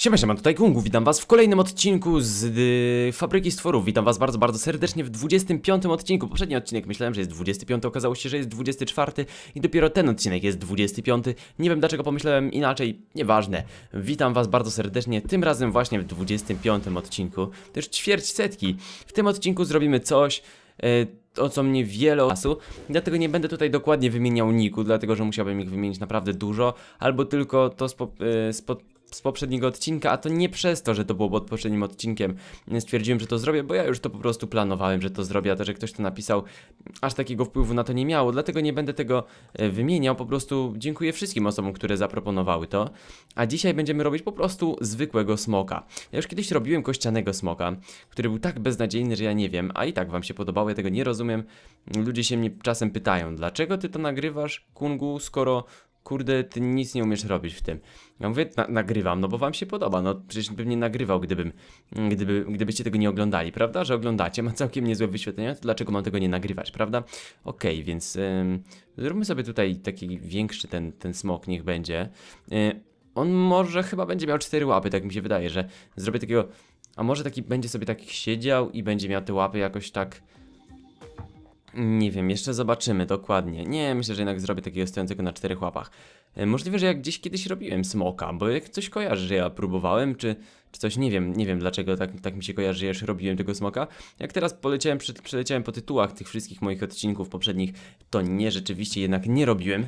Siema, siema, tutaj Kungu, witam was w kolejnym odcinku z y, Fabryki Stworów, witam was bardzo, bardzo serdecznie w 25 odcinku, poprzedni odcinek myślałem, że jest 25, okazało się, że jest 24 i dopiero ten odcinek jest 25, nie wiem dlaczego pomyślałem inaczej, nieważne, witam was bardzo serdecznie, tym razem właśnie w 25 odcinku, to już ćwierć setki, w tym odcinku zrobimy coś, y, o co mnie wiele czasu, dlatego nie będę tutaj dokładnie wymieniał niku, dlatego że musiałbym ich wymienić naprawdę dużo, albo tylko to y, z, po, z poprzedniego odcinka, a to nie przez to, że to było pod poprzednim odcinkiem stwierdziłem, że to zrobię, bo ja już to po prostu planowałem, że to zrobię, a to, że ktoś to napisał, aż takiego wpływu na to nie miało, dlatego nie będę tego e, wymieniał, po prostu dziękuję wszystkim osobom, które zaproponowały to, a dzisiaj będziemy robić po prostu zwykłego smoka. Ja już kiedyś robiłem kościanego smoka, który był tak beznadziejny, że ja nie wiem, a i tak wam się podobało, ja tego nie rozumiem. Ludzie się mnie czasem pytają, dlaczego ty to nagrywasz, Kungu, skoro kurde, ty nic nie umiesz robić w tym. Ja mówię, na nagrywam, no bo wam się podoba, no przecież bym nie nagrywał, gdybym, gdyby, gdybyście tego nie oglądali, prawda? Że oglądacie, ma całkiem niezłe wyświetlenia, to dlaczego mam tego nie nagrywać, prawda? Okej, okay, więc ym, zróbmy sobie tutaj taki większy ten, ten smok, niech będzie. Yy, on może chyba będzie miał cztery łapy, tak mi się wydaje, że zrobię takiego... A może taki będzie sobie tak siedział i będzie miał te łapy jakoś tak nie wiem, jeszcze zobaczymy dokładnie. Nie, myślę, że jednak zrobię takiego stojącego na czterech łapach. E, możliwe, że jak gdzieś kiedyś robiłem smoka, bo jak coś kojarzy, że ja próbowałem, czy, czy coś, nie wiem, nie wiem dlaczego tak, tak mi się kojarzy, że już robiłem tego smoka. Jak teraz poleciałem, przeleciałem po tytułach tych wszystkich moich odcinków poprzednich, to nie, rzeczywiście jednak nie robiłem.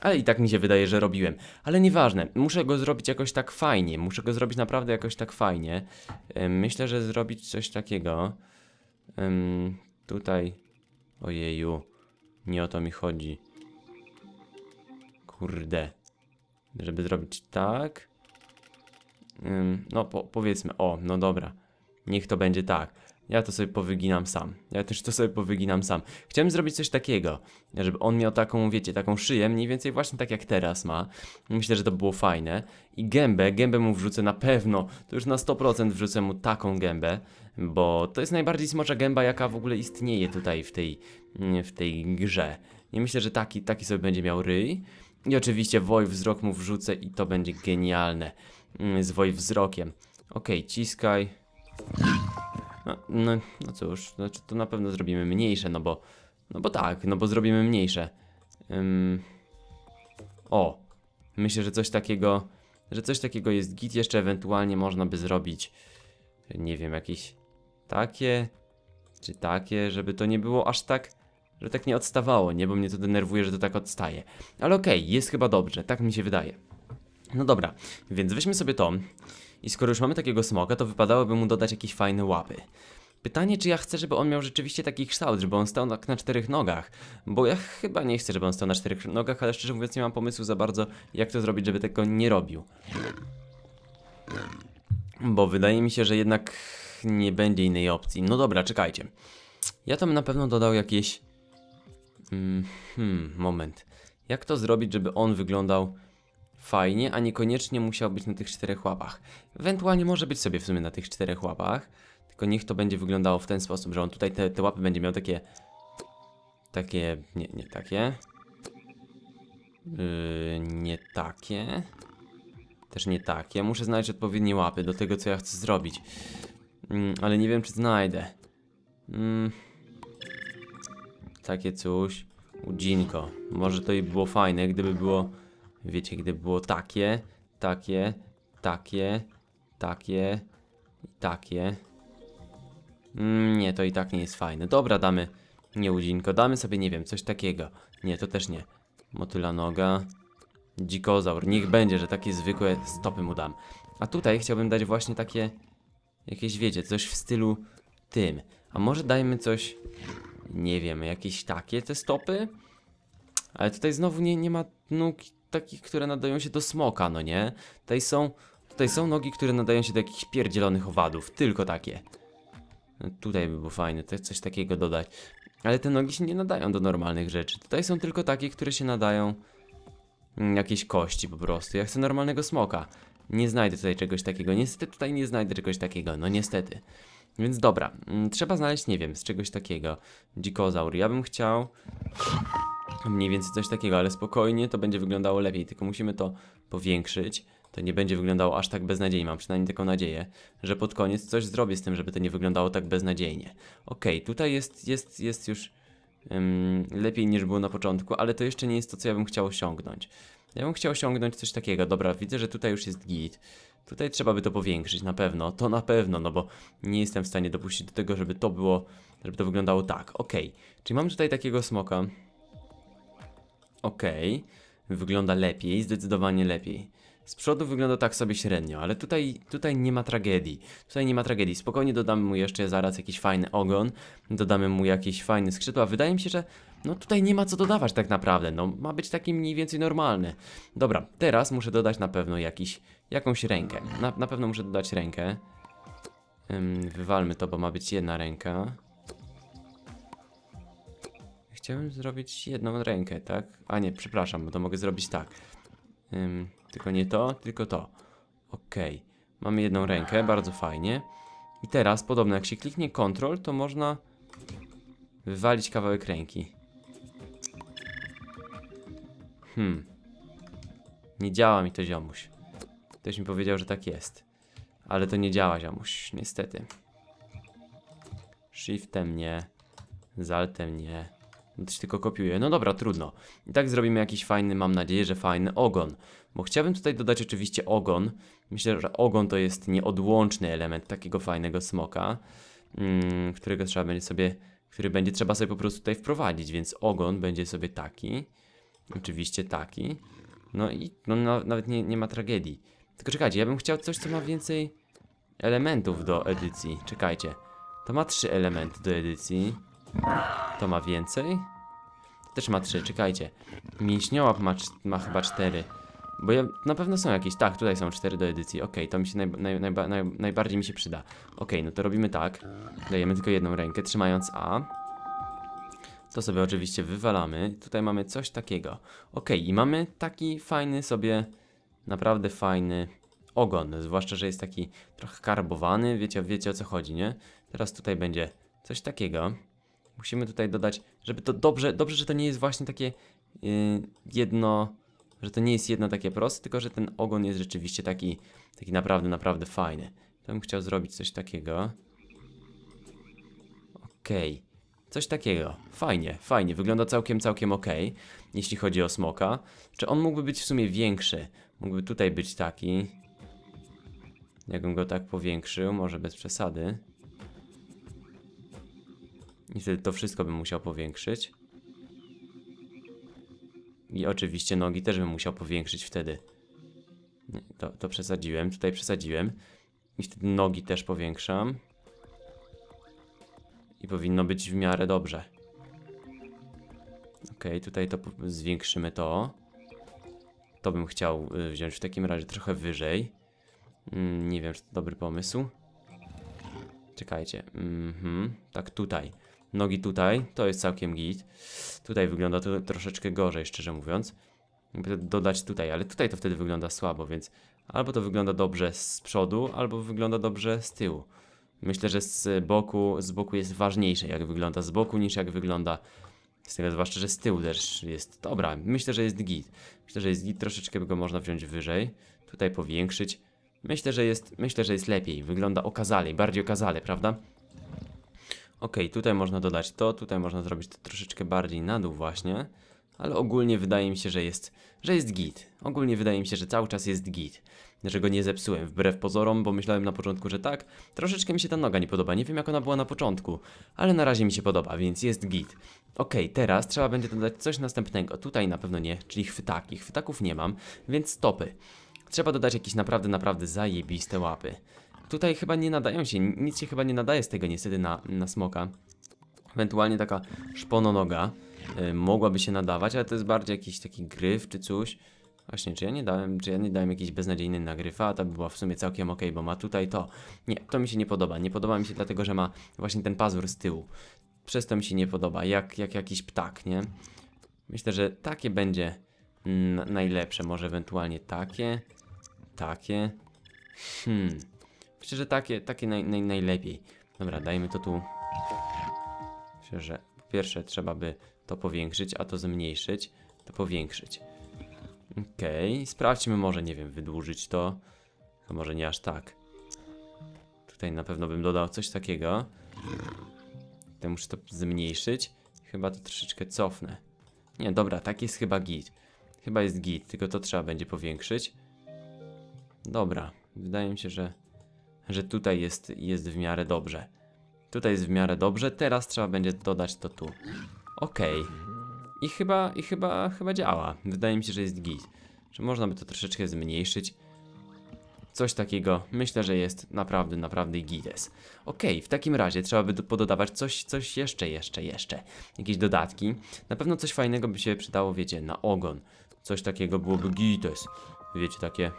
Ale i tak mi się wydaje, że robiłem. Ale nieważne, muszę go zrobić jakoś tak fajnie. Muszę go zrobić naprawdę jakoś tak fajnie. E, myślę, że zrobić coś takiego. tutaj Ojeju, nie o to mi chodzi. Kurde. Żeby zrobić tak. No po, powiedzmy, o, no dobra. Niech to będzie tak. Ja to sobie powyginam sam. Ja też to sobie powyginam sam. Chciałem zrobić coś takiego, żeby on miał taką, wiecie, taką szyję, mniej więcej właśnie tak jak teraz ma. Myślę, że to było fajne. I gębę, gębę mu wrzucę na pewno, to już na 100% wrzucę mu taką gębę, bo to jest najbardziej smocza gęba, jaka w ogóle istnieje tutaj w tej, w tej grze. I myślę, że taki, taki sobie będzie miał ryj. I oczywiście woj wzrok mu wrzucę i to będzie genialne. Mm, z woj wzrokiem. Okej, okay, ciskaj. No, no, no cóż, znaczy to na pewno zrobimy mniejsze, no bo, no bo tak, no bo zrobimy mniejsze. Ym... O, myślę, że coś takiego, że coś takiego jest git, jeszcze ewentualnie można by zrobić, nie wiem, jakieś takie, czy takie, żeby to nie było aż tak, że tak nie odstawało, nie, bo mnie to denerwuje, że to tak odstaje. Ale okej, okay, jest chyba dobrze, tak mi się wydaje. No dobra, więc weźmy sobie to i skoro już mamy takiego smoka, to wypadałoby mu dodać jakieś fajne łapy. Pytanie, czy ja chcę, żeby on miał rzeczywiście taki kształt, żeby on stał tak na czterech nogach, bo ja chyba nie chcę, żeby on stał na czterech nogach, ale szczerze mówiąc nie mam pomysłu za bardzo, jak to zrobić, żeby tego nie robił. Bo wydaje mi się, że jednak nie będzie innej opcji. No dobra, czekajcie. Ja tam na pewno dodał jakieś... Hmm, hmm, moment. Jak to zrobić, żeby on wyglądał fajnie, a niekoniecznie musiał być na tych czterech łapach. Ewentualnie może być sobie w sumie na tych czterech łapach, tylko niech to będzie wyglądało w ten sposób, że on tutaj te, te łapy będzie miał takie... Takie... nie, nie takie. Yy, nie takie. Też nie takie. Muszę znaleźć odpowiednie łapy do tego, co ja chcę zrobić. Yy, ale nie wiem, czy znajdę. Yy, takie coś. Udzinko. Może to i było fajne, gdyby było Wiecie, gdy było takie, takie, takie, takie takie. Mm, nie, to i tak nie jest fajne. Dobra, damy, nie udzinko, damy sobie, nie wiem, coś takiego. Nie, to też nie. Motyla noga. Dzikozaur, niech będzie, że takie zwykłe stopy mu dam. A tutaj chciałbym dać właśnie takie, jakieś wiecie, coś w stylu tym. A może dajmy coś, nie wiem, jakieś takie te stopy? Ale tutaj znowu nie, nie ma nóg takich, które nadają się do smoka, no nie? Tutaj są, tutaj są nogi, które nadają się do jakichś pierdzielonych owadów, tylko takie. No, tutaj by było fajne, to coś takiego dodać. Ale te nogi się nie nadają do normalnych rzeczy. Tutaj są tylko takie, które się nadają mm, jakieś kości po prostu. Ja chcę normalnego smoka. Nie znajdę tutaj czegoś takiego. Niestety tutaj nie znajdę czegoś takiego. No niestety. Więc dobra, mm, trzeba znaleźć, nie wiem, z czegoś takiego. Dzikozaur. Ja bym chciał Mniej więcej coś takiego, ale spokojnie to będzie wyglądało lepiej, tylko musimy to powiększyć. to nie będzie wyglądało aż tak beznadziejnie. Mam przynajmniej taką nadzieję, że pod koniec coś zrobię z tym, żeby to nie wyglądało tak beznadziejnie. Okej, tutaj jest, jest, jest już ym, lepiej niż było na początku, ale to jeszcze nie jest to, co ja bym chciał osiągnąć. Ja bym chciał osiągnąć coś takiego. Dobra, widzę, że tutaj już jest git. Tutaj trzeba by to powiększyć, na pewno. To na pewno, no bo nie jestem w stanie dopuścić do tego, żeby to było, żeby to wyglądało tak. Okej, czyli mam tutaj takiego smoka. Okej, wygląda lepiej, zdecydowanie lepiej. Z przodu wygląda tak sobie średnio, ale tutaj, tutaj nie ma tragedii. Tutaj nie ma tragedii. Spokojnie dodamy mu jeszcze zaraz jakiś fajny ogon, dodamy mu jakieś fajne skrzydła. Wydaje mi się, że no tutaj nie ma co dodawać tak naprawdę. No ma być taki mniej więcej normalny. Dobra, teraz muszę dodać na pewno jakiś, jakąś rękę. Na, na pewno muszę dodać rękę. Ym, wywalmy to, bo ma być jedna ręka. Chciałem zrobić jedną rękę, tak? A nie, przepraszam, bo to mogę zrobić tak. Ym, tylko nie to, tylko to. Okej. Mamy jedną rękę, bardzo fajnie. I teraz, podobno jak się kliknie Ctrl, to można wywalić kawałek ręki. Hmm. Nie działa mi to ziomuś. Ktoś mi powiedział, że tak jest. Ale to nie działa ziomuś, niestety. Shiftem nie. Z altem nie. No to się tylko kopiuje. No dobra, trudno. I tak zrobimy jakiś fajny, mam nadzieję, że fajny ogon. Bo chciałbym tutaj dodać oczywiście ogon. Myślę, że ogon to jest nieodłączny element takiego fajnego smoka, mm, którego trzeba będzie sobie, który będzie trzeba sobie po prostu tutaj wprowadzić, więc ogon będzie sobie taki. Oczywiście taki. No i no, na, nawet nie, nie ma tragedii. Tylko czekajcie, ja bym chciał coś, co ma więcej elementów do edycji. Czekajcie. To ma trzy elementy do edycji. To ma więcej? Też ma trzy, czekajcie. Mięśniołap ma, ma chyba cztery. Bo ja, na pewno są jakieś, tak, tutaj są cztery do edycji, okej, to mi się naj, naj, naj, najbardziej mi się przyda. Okej, no to robimy tak, dajemy tylko jedną rękę, trzymając A. To sobie oczywiście wywalamy, tutaj mamy coś takiego. Okej, i mamy taki fajny sobie, naprawdę fajny ogon, zwłaszcza, że jest taki trochę karbowany, wiecie, wiecie o co chodzi, nie? Teraz tutaj będzie coś takiego. Musimy tutaj dodać, żeby to dobrze, dobrze, że to nie jest właśnie takie yy, jedno, że to nie jest jedno takie proste, tylko że ten ogon jest rzeczywiście taki, taki naprawdę, naprawdę fajny. To bym chciał zrobić coś takiego. Okej. Coś takiego. Fajnie, fajnie. Wygląda całkiem, całkiem ok, jeśli chodzi o smoka. Czy on mógłby być w sumie większy? Mógłby tutaj być taki. Jakbym go tak powiększył, może bez przesady. I wtedy to wszystko bym musiał powiększyć. I oczywiście nogi też bym musiał powiększyć wtedy. Nie, to, to przesadziłem, tutaj przesadziłem. I wtedy nogi też powiększam. I powinno być w miarę dobrze. Ok, tutaj to zwiększymy to. To bym chciał y, wziąć w takim razie trochę wyżej. Mm, nie wiem, czy to dobry pomysł. Czekajcie. Mhm, tak tutaj. Nogi tutaj, to jest całkiem git. Tutaj wygląda to troszeczkę gorzej, szczerze mówiąc. Dodać tutaj, ale tutaj to wtedy wygląda słabo, więc albo to wygląda dobrze z przodu, albo wygląda dobrze z tyłu. Myślę, że z boku, z boku jest ważniejsze, jak wygląda z boku, niż jak wygląda z tego, zwłaszcza, że z tyłu też jest. Dobra, myślę, że jest git. Myślę, że jest git, troszeczkę go można wziąć wyżej. Tutaj powiększyć. Myślę, że jest, myślę, że jest lepiej. Wygląda okazalej, bardziej okazale, prawda? Ok, tutaj można dodać to, tutaj można zrobić to troszeczkę bardziej na dół właśnie. Ale ogólnie wydaje mi się, że jest, że jest git. Ogólnie wydaje mi się, że cały czas jest git. Że go nie zepsułem, wbrew pozorom, bo myślałem na początku, że tak. Troszeczkę mi się ta noga nie podoba, nie wiem jak ona była na początku. Ale na razie mi się podoba, więc jest git. Ok, teraz trzeba będzie dodać coś następnego. Tutaj na pewno nie, czyli chwytaki. Chwytaków nie mam, więc stopy. Trzeba dodać jakieś naprawdę, naprawdę zajebiste łapy. Tutaj chyba nie nadają się, nic się chyba nie nadaje z tego niestety na, na smoka. Ewentualnie taka szpononoga y, mogłaby się nadawać, ale to jest bardziej jakiś taki gryf czy coś. Właśnie, czy ja nie dałem, czy ja nie dałem jakiś beznadziejny na gryfa, a ta by była w sumie całkiem ok, bo ma tutaj to. Nie, to mi się nie podoba. Nie podoba mi się dlatego, że ma właśnie ten pazur z tyłu. Przez to mi się nie podoba, jak, jak jakiś ptak, nie? Myślę, że takie będzie mm, najlepsze, może ewentualnie takie, takie. Hmm. Myślę, że takie, takie naj, naj, najlepiej. Dobra, dajmy to tu. Myślę, że po pierwsze trzeba by to powiększyć, a to zmniejszyć, to powiększyć. Okej, sprawdźmy może, nie wiem, wydłużyć to. To może nie aż tak. Tutaj na pewno bym dodał coś takiego. Tutaj muszę to zmniejszyć. Chyba to troszeczkę cofnę. Nie, dobra, tak jest chyba git. Chyba jest git, tylko to trzeba będzie powiększyć. Dobra, wydaje mi się, że, że tutaj jest, jest w miarę dobrze. Tutaj jest w miarę dobrze, teraz trzeba będzie dodać to tu. Okej. I chyba, i chyba, chyba działa. Wydaje mi się, że jest git. Że można by to troszeczkę zmniejszyć. Coś takiego, myślę, że jest naprawdę, naprawdę gites. Okej, w takim razie trzeba by do- pododawać coś, coś jeszcze, jeszcze, jeszcze. Jakieś dodatki. Na pewno coś fajnego by się przydało, wiecie, na ogon. Coś takiego byłoby gites. Wiecie, takie...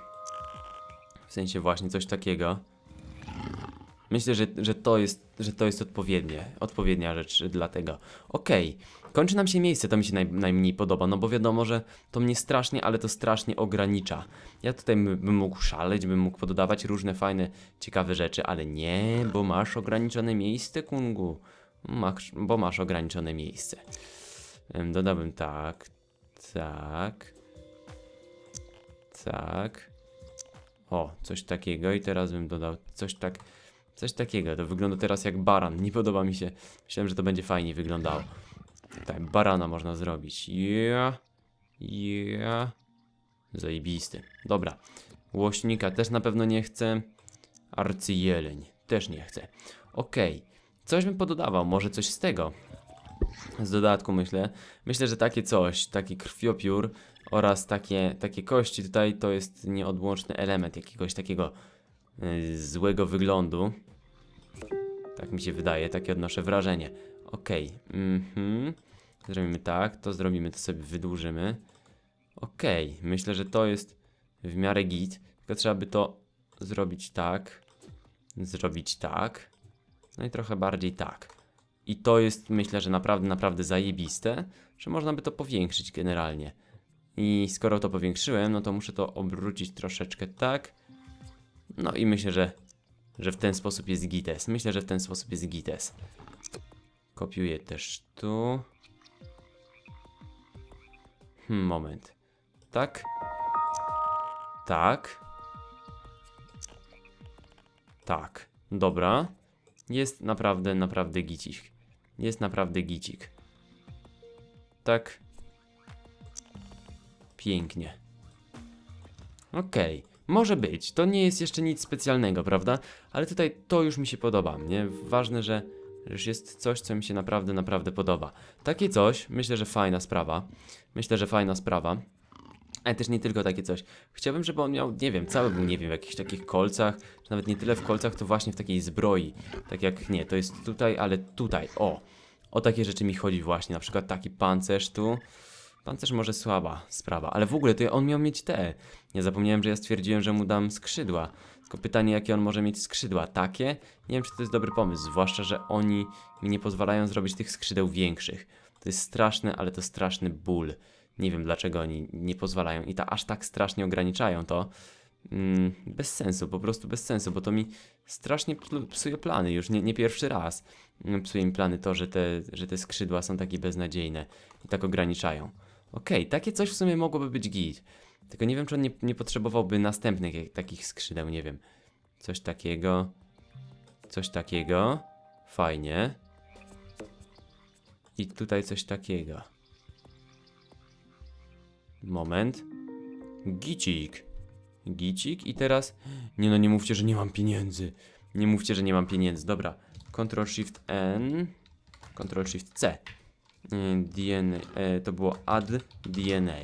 W sensie właśnie coś takiego. Myślę, że, że, to jest, że to jest odpowiednie, odpowiednia rzecz dla tego. Okej, kończy nam się miejsce, to mi się naj, najmniej podoba, no bo wiadomo, że to mnie strasznie, ale to strasznie ogranicza. Ja tutaj bym mógł szaleć, bym mógł pododawać różne fajne, ciekawe rzeczy, ale nie, bo masz ograniczone miejsce, Kungu. Masz, bo masz ograniczone miejsce. Dodałbym tak, tak, tak. O, coś takiego i teraz bym dodał coś tak, coś takiego. To wygląda teraz jak baran. Nie podoba mi się. Myślałem, że to będzie fajnie wyglądało. Tak, barana można zrobić. Yeah, yeah. Zajebisty. Dobra. Łośnika też na pewno nie chcę. Arcyjeleń też nie chcę. Okej. Coś bym pododawał, może coś z tego. Z dodatku myślę. Myślę, że takie coś, taki krwiopiór oraz takie, takie kości tutaj to jest nieodłączny element jakiegoś takiego złego wyglądu. Tak mi się wydaje, takie odnoszę wrażenie. Okej, mhm. Zrobimy tak, to zrobimy, to sobie wydłużymy. Okej, myślę, że to jest w miarę git, tylko trzeba by to zrobić tak, zrobić tak, no i trochę bardziej tak. I to jest, myślę, że naprawdę, naprawdę zajebiste, że można by to powiększyć generalnie. I skoro to powiększyłem, no to muszę to obrócić troszeczkę tak. No i myślę, że, że w ten sposób jest gites. Myślę, że w ten sposób jest gites. Kopiuję też tu. Hmm, moment. Tak. Tak. Tak. Dobra. Jest naprawdę, naprawdę gicik. Jest naprawdę gicik. Tak. Pięknie. Okej, może być. To nie jest jeszcze nic specjalnego, prawda? Ale tutaj to już mi się podoba, nie? Ważne, że już jest coś, co mi się naprawdę, naprawdę podoba. Takie coś, myślę, że fajna sprawa. Myślę, że fajna sprawa. Ale też nie tylko takie coś. Chciałbym, żeby on miał, nie wiem, cały był, nie wiem, w jakichś takich kolcach, czy nawet nie tyle w kolcach, to właśnie w takiej zbroi. Tak jak, nie, to jest tutaj, ale tutaj, o. O takie rzeczy mi chodzi właśnie, na przykład taki pancerz tu. Pancerz może słaba sprawa, ale w ogóle to on miał mieć te. Ja zapomniałem, że ja stwierdziłem, że mu dam skrzydła. Tylko pytanie, jakie on może mieć skrzydła? Takie? Nie wiem, czy to jest dobry pomysł, zwłaszcza, że oni mi nie pozwalają zrobić tych skrzydeł większych. To jest straszny, ale to straszny ból. Nie wiem, dlaczego oni nie pozwalają i ta aż tak strasznie ograniczają to. Mm, bez sensu, po prostu bez sensu, bo to mi strasznie psuje plany już, nie, nie pierwszy raz. Mm, Psuje mi plany to, że te, że te skrzydła są takie beznadziejne i tak ograniczają. Okej, takie coś w sumie mogłoby być git. Tylko nie wiem, czy on nie, nie potrzebowałby następnych takich skrzydeł, nie wiem. Coś takiego. Coś takiego. Fajnie. I tutaj coś takiego. Moment. Gicik. Gicik i teraz... Nie no, nie mówcie, że nie mam pieniędzy. Nie mówcie, że nie mam pieniędzy. Dobra. Ctrl Shift N. Ctrl Shift C. DNA. e, To było add DNA.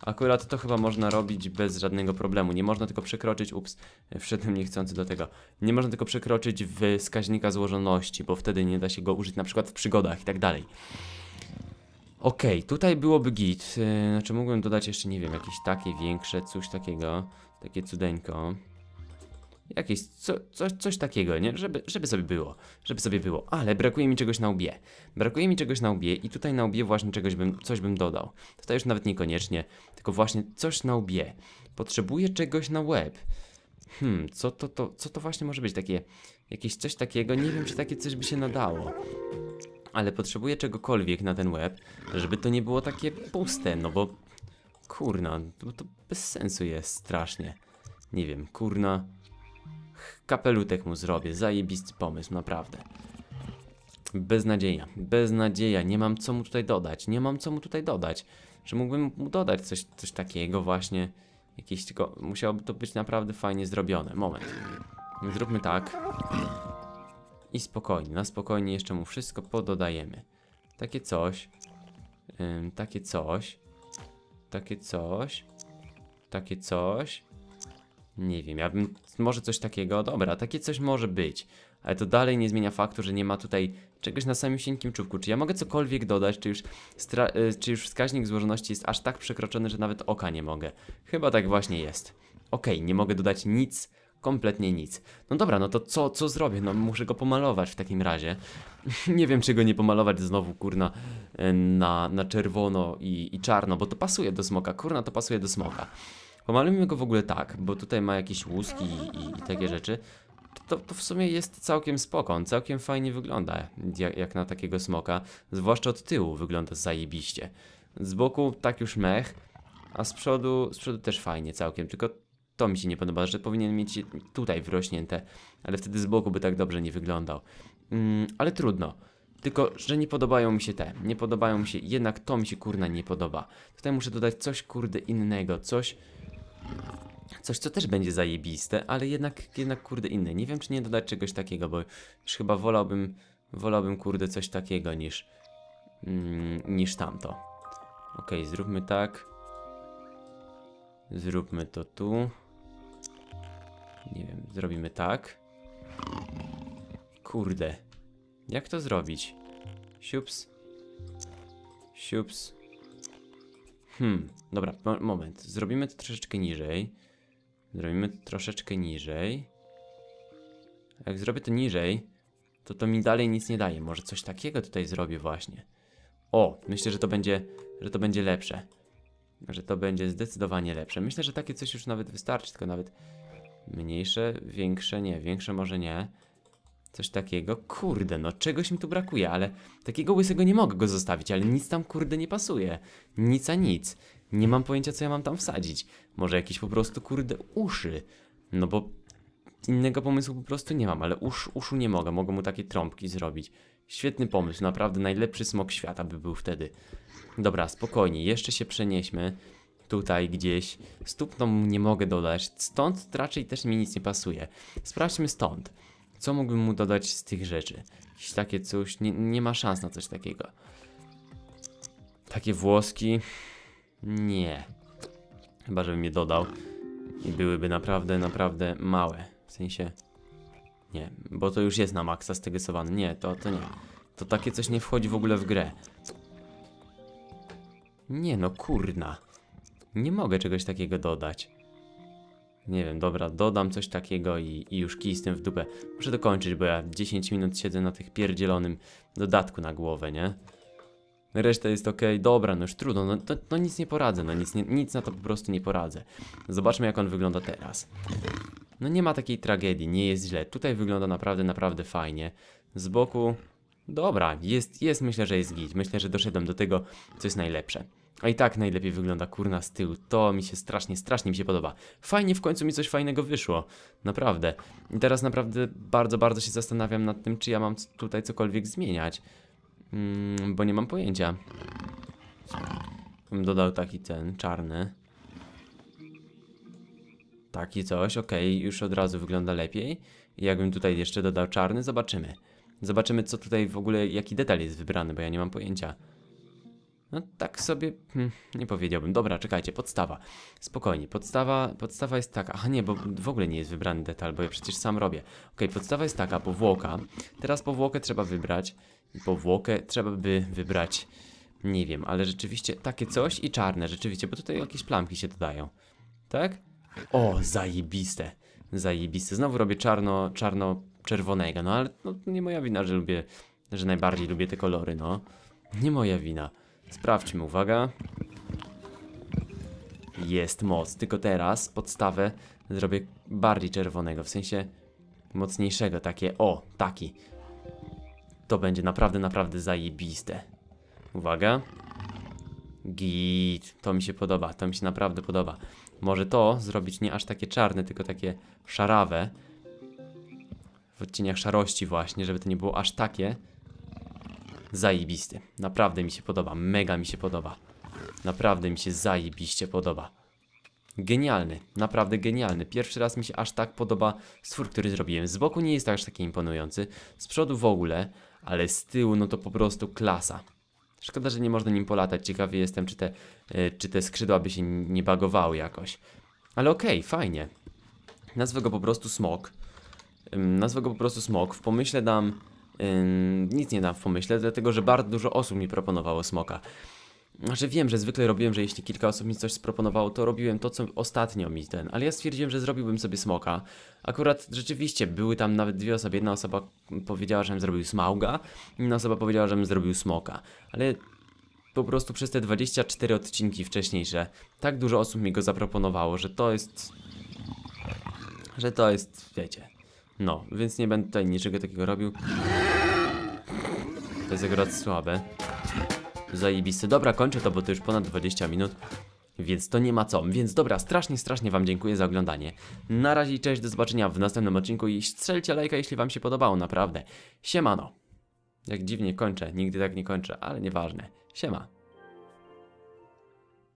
Akurat to chyba można robić bez żadnego problemu. Nie można tylko przekroczyć, ups, wszedłem niechcący do tego. Nie można tylko przekroczyć wskaźnika złożoności, bo wtedy nie da się go użyć na przykład w przygodach i tak dalej. Okej, tutaj byłoby git. Yy, znaczy mógłbym dodać jeszcze, nie wiem, jakieś takie większe, coś takiego. Takie cudeńko. Jakieś, co, coś, coś takiego, nie? Żeby, żeby sobie było. Żeby sobie było. Ale brakuje mi czegoś na łbie. Brakuje mi czegoś na łbie i tutaj na łbie właśnie czegoś bym, coś bym dodał. Tutaj już nawet niekoniecznie, tylko właśnie coś na łbie. Potrzebuję czegoś na łeb. Hmm, co to, to, co to właśnie może być? Takie, jakieś coś takiego, nie wiem czy takie coś by się nadało. Ale potrzebuję czegokolwiek na ten łeb, żeby to nie było takie puste, no bo kurna, to, to bez sensu jest strasznie. Nie wiem, kurna. Kapelutek mu zrobię, zajebisty pomysł, naprawdę. Beznadzieja, beznadzieja, nie mam co mu tutaj dodać, nie mam co mu tutaj dodać. Że mógłbym mu dodać coś, coś takiego właśnie, jakieś tylko, musiałoby to być naprawdę fajnie zrobione. Moment, zróbmy tak. I spokojnie, na spokojnie jeszcze mu wszystko pododajemy. Takie coś, ym, takie coś, takie coś, takie coś. Nie wiem, ja bym, może coś takiego, dobra, takie coś może być. Ale to dalej nie zmienia faktu, że nie ma tutaj czegoś na samym cienkim czubku. Czy ja mogę cokolwiek dodać, czy już, y, czy już wskaźnik złożoności jest aż tak przekroczony, że nawet oka nie mogę? Chyba tak właśnie jest. Okej, nie mogę dodać nic, kompletnie nic. No dobra, no to co, co zrobię? No muszę go pomalować w takim razie. nie wiem, czy go nie pomalować znowu, kurna, y, na, na czerwono i, i czarno, bo to pasuje do smoka. Kurna, to pasuje do smoka. Pomalujmy go w ogóle tak, bo tutaj ma jakieś łuski i, i, i takie rzeczy. To, to w sumie jest całkiem spoko, on całkiem fajnie wygląda, jak, jak na takiego smoka. Zwłaszcza od tyłu wygląda zajebiście. Z boku tak już mech, a z przodu, z przodu też fajnie całkiem, tylko to mi się nie podoba, że powinien mieć tutaj wrośnięte, ale wtedy z boku by tak dobrze nie wyglądał. Mm, ale trudno. Tylko, że nie podobają mi się te, nie podobają mi się, jednak to mi się kurna nie podoba. Tutaj muszę dodać coś kurde innego, coś... Coś, co też będzie zajebiste, ale jednak, jednak kurde inne. Nie wiem, czy nie dodać czegoś takiego, bo już chyba wolałbym, wolałbym kurde coś takiego niż, mm, niż tamto. Ok, zróbmy tak. Zróbmy to tu. Nie wiem, zrobimy tak. Kurde. Jak to zrobić? Siups. Siups. Hmm, dobra, mo moment. Zrobimy to troszeczkę niżej. Zrobimy to troszeczkę niżej. Jak zrobię to niżej, to to mi dalej nic nie daje. Może coś takiego tutaj zrobię właśnie. O, myślę, że to będzie, że to będzie lepsze. Że to będzie zdecydowanie lepsze. Myślę, że takie coś już nawet wystarczy, tylko nawet mniejsze, większe nie, większe może nie. Coś takiego. Kurde, no czegoś mi tu brakuje, ale takiego łysego nie mogę go zostawić, ale nic tam kurde nie pasuje. Nic a nic. Nie mam pojęcia, co ja mam tam wsadzić. Może jakieś po prostu kurde uszy. No bo innego pomysłu po prostu nie mam, ale usz, uszu nie mogę. Mogę mu takie trąbki zrobić. Świetny pomysł, naprawdę najlepszy smok świata by był wtedy. Dobra, spokojnie, jeszcze się przenieśmy tutaj gdzieś. Stópną nie mogę dodać, stąd raczej też mi nic nie pasuje. Sprawdźmy stąd. Co mógłbym mu dodać z tych rzeczy? Jakieś takie coś, nie, nie ma szans na coś takiego. Takie włoski? Nie. Chyba, żebym je dodał. I byłyby naprawdę, naprawdę małe. W sensie... Nie, bo to już jest na maksa stegesowane. Nie, to, to nie. To takie coś nie wchodzi w ogóle w grę. Nie no, kurna. Nie mogę czegoś takiego dodać. Nie wiem, dobra, dodam coś takiego i, i już kij z tym w dupę. Muszę dokończyć, bo ja 10 minut siedzę na tych pierdzielonym dodatku na głowę, nie? Reszta jest ok, dobra, no już trudno, no, to, no nic nie poradzę, no nic, nie, nic na to po prostu nie poradzę. Zobaczmy jak on wygląda teraz. No nie ma takiej tragedii, nie jest źle. Tutaj wygląda naprawdę, naprawdę fajnie. Z boku, dobra, jest, jest, myślę, że jest git. Myślę, że doszedłem do tego, co jest najlepsze. A i tak najlepiej wygląda kurna z tyłu. To mi się strasznie, strasznie mi się podoba. Fajnie w końcu mi coś fajnego wyszło. Naprawdę. I teraz naprawdę bardzo, bardzo się zastanawiam nad tym, czy ja mam tutaj cokolwiek zmieniać. Mm, bo nie mam pojęcia. Dodał taki ten, czarny. Taki coś, ok, już od razu wygląda lepiej. I jakbym tutaj jeszcze dodał czarny, zobaczymy. Zobaczymy, co tutaj w ogóle, jaki detal jest wybrany, bo ja nie mam pojęcia. No tak sobie, hmm, nie powiedziałbym. Dobra, czekajcie, podstawa. Spokojnie, podstawa, podstawa jest taka. Aha, nie, bo w ogóle nie jest wybrany detal, bo ja przecież sam robię. Ok, podstawa jest taka, powłoka. Teraz powłokę trzeba wybrać. I powłokę trzeba by wybrać, nie wiem, ale rzeczywiście takie coś i czarne, rzeczywiście, bo tutaj jakieś plamki się dodają. Tak? O, zajebiste. Zajebiste. Znowu robię czarno, czarno-czerwonego, no ale no, nie moja wina, że lubię, że najbardziej lubię te kolory, no. Nie moja wina. Sprawdźmy, uwaga. Jest moc, tylko teraz podstawę zrobię bardziej czerwonego, w sensie mocniejszego, takie, o, taki. To będzie naprawdę, naprawdę zajebiste. Uwaga. Git, to mi się podoba, to mi się naprawdę podoba. Może to zrobić nie aż takie czarne, tylko takie szarawe. W odcieniach szarości właśnie, żeby to nie było aż takie. Zajebisty. Naprawdę mi się podoba, mega mi się podoba. Naprawdę mi się zajebiście podoba. Genialny, naprawdę genialny. Pierwszy raz mi się aż tak podoba stwór, który zrobiłem. Z boku nie jest aż taki imponujący, z przodu w ogóle, ale z tyłu no to po prostu klasa. Szkoda, że nie można nim polatać. Ciekawy jestem, czy te, y, czy te skrzydła by się nie bagowały jakoś. Ale okej, fajnie. Nazwę go po prostu Smok. Nazwę go po prostu Smok. W pomyśle dam... nic nie dam w pomyśle, dlatego że bardzo dużo osób mi proponowało Smoka. Znaczy wiem, że zwykle robiłem, że jeśli kilka osób mi coś sproponowało, to robiłem to, co ostatnio mi ten, ale ja stwierdziłem, że zrobiłbym sobie smoka. Akurat rzeczywiście były tam nawet dwie osoby. Jedna osoba powiedziała, żebym zrobił smauga, inna osoba powiedziała, żebym zrobił smoka. Ale po prostu przez te 24 odcinki wcześniejsze tak dużo osób mi go zaproponowało, że to jest... że to jest, wiecie... No, więc nie będę tutaj niczego takiego robił. To jest akurat słabe. Zajebisty. Dobra, kończę to, bo to już ponad 20 minut. Więc to nie ma co. Więc dobra, strasznie, strasznie wam dziękuję za oglądanie. Na razie cześć, do zobaczenia w następnym odcinku i strzelcie lajka, jeśli wam się podobało, naprawdę. Siemano. Jak dziwnie kończę, nigdy tak nie kończę, ale nieważne. Siema.